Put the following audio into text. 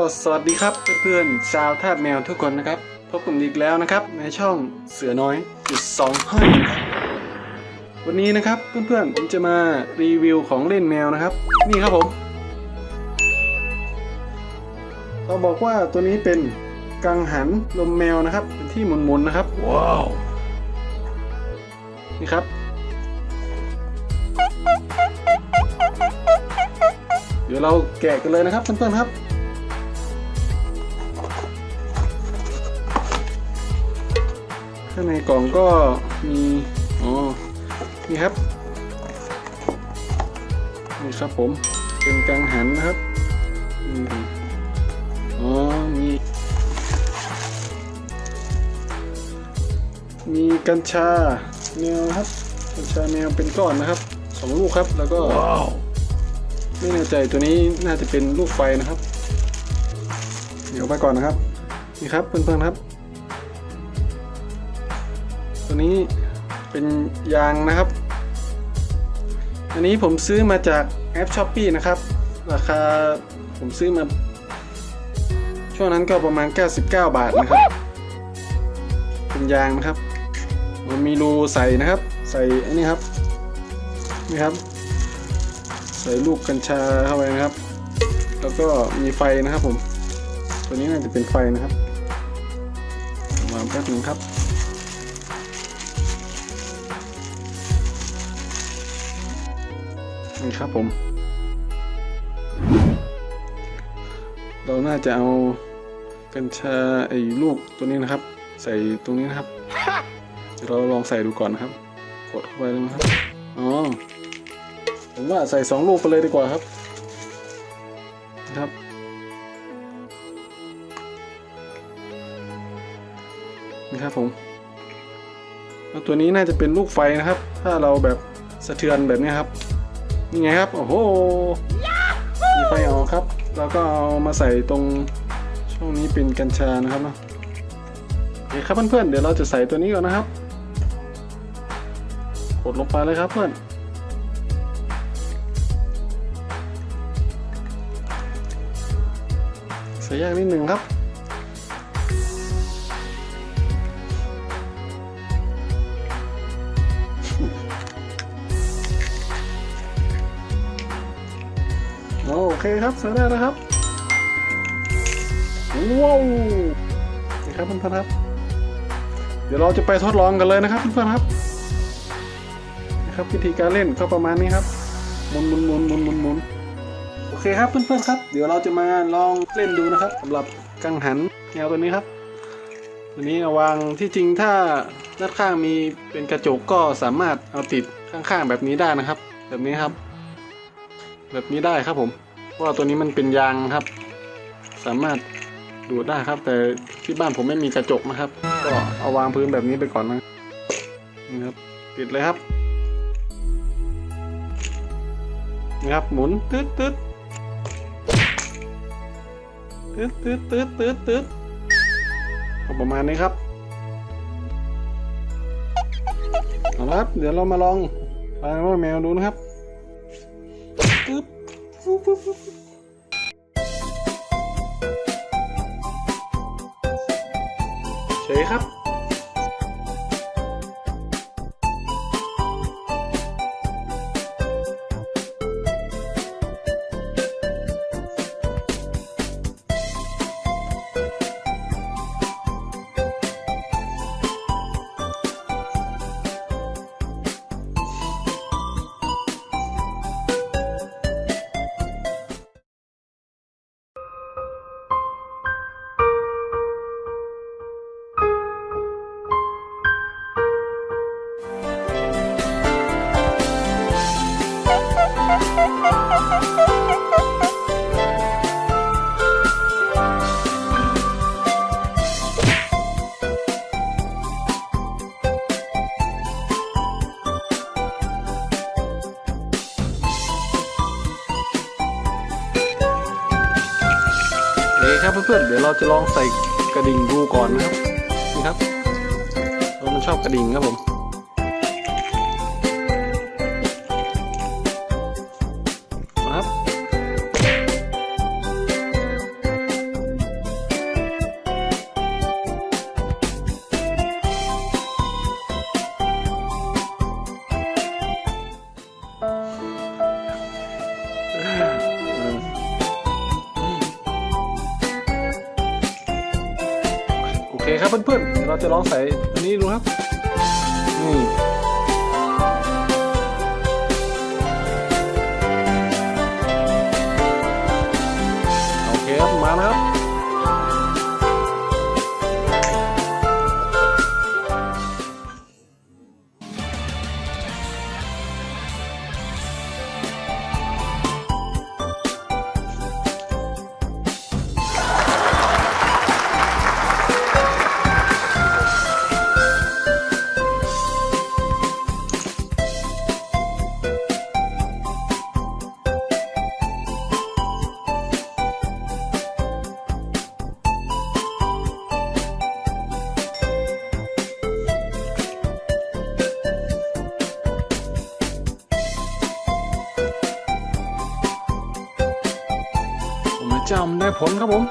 สวัสดีครับเพื่อนๆชาวทาสแมวทุกคนนะครับ พบกันอีกแล้วนะครับ ในช่องเสือน้อยจุดสองห้อยนะครับวันนี้นะครับเพื่อนๆผมจะมารีวิวของเล่นแมวนะครับ นี่ครับผมเราบอกว่าตัวนี้เป็นกังหันลมแมวนะครับ เป็นที่หมุนๆนะครับว้าวนี่ครับเดี๋ยวเราแกะกันเลยนะครับเพื่อนๆครับางในกล่องก็มีอ๋อนี่ครับนี่ครับผมเป็นกังหันนะครับอ๋อมีมีกัญชาแมวครับกัญชาแมวเป็นก้อนนะครับสองลูกครับแล้วก็ไม่แน่ใจตัวนี้น่าจะเป็นลูกไฟนะครับ เดี๋ยวไปก่อนนะครับ นี่ครับเพื่อนๆครับ ตัวนี้เป็นยางนะครับ อันนี้ผมซื้อมาจากแอปช้อปปีนะครับ ราคาผมซื้อมา ช่วงนั้นก็ประมาณ 99 บาทนะครับ เป็นยางนะครับ มันมีรูใส่นะครับ ใส่อันนี้ครับนี่ครับ ใส่ลูกกัญชาเข้าไปนะครับ แล้วก็มีไฟนะครับผม ตัวนี้น่าจะเป็นไฟนะครับวางแป๊บนึงครับ นี่ครับผม เราน่าจะเอากัญชาไอ้ลูกตัวนี้นะครับ ใส่ตรงนี้นะครับเดี๋ยวเราลองใส่ดูก่อนนะครับ กดเข้าไปเลยนะครับอ๋อผมว่าใส่สองลูกไปเลยดีกว่าครับนะครับนี่ครับผมแล้วตัวนี้น่าจะเป็นลูกไฟนะครับ ถ้าเราแบบสะเทือนแบบนี้ครับ นี่ไงครับ โอ้โหมีไฟออกครับ แล้วก็เอามาใส่ตรงช่วงนี้เป็นกัญชานะครับเนาะโอเคครับเพื่อนๆเดี๋ยวเราจะใส่ตัวนี้ก่อนนะครับ กดลงไปเลยครับเพื่อนใส่ยากนิดหนึ่งครับ เคครับใส่ได้แล้วครับ ว้าวนี่ครับเพื่อนๆครับ เดี๋ยวเราจะไปทดลองกันเลยนะครับเพื่อนๆครับนะครับวิธีการเล่นก็ประมาณนี้ครับหมุนหมุนหมุนหมุนหมุนหมุนโอเคครับเพื่อนๆครับ เดี๋ยวเราจะมาลองเล่นดูนะครับสำหรับกังหันแนวตัวนี้ครับตัวนี้เอาวางที่จริงถ้าด้านข้างมีเป็นกระจกก็สามารถเอาติดข้างๆแบบนี้ได้นะครับ แบบนี้ครับ แบบนี้ได้ครับผม ราะว่าตัวนี้มันเป็นยางครับ สามารถดูดได้ครับ แต่ที่บ้านผมไม่มีกระจกนะครับ ก็เอาวางพื้นแบบนี้ไปก่อนนะนี่ครับติดเลยครับนี่ครับหมุนตืดตืดตืดตืดตืดตืดตืดประมาณนี้ครับเอาละครับ เดี๋ยวเรามาลองวางว่าแมวดูนะครับ เฉยครับ คครับเพื่อนๆเดี๋ยวเราจะลองใส่กระดิ่งดูก่อนนะครับนี่ครับเรามันชอบกระดิ่งครับผม ครับเพื่อนๆเดี๋ยวเราจะลองใส่อันนี้ดูครับนี่ จำได้ผลครับผม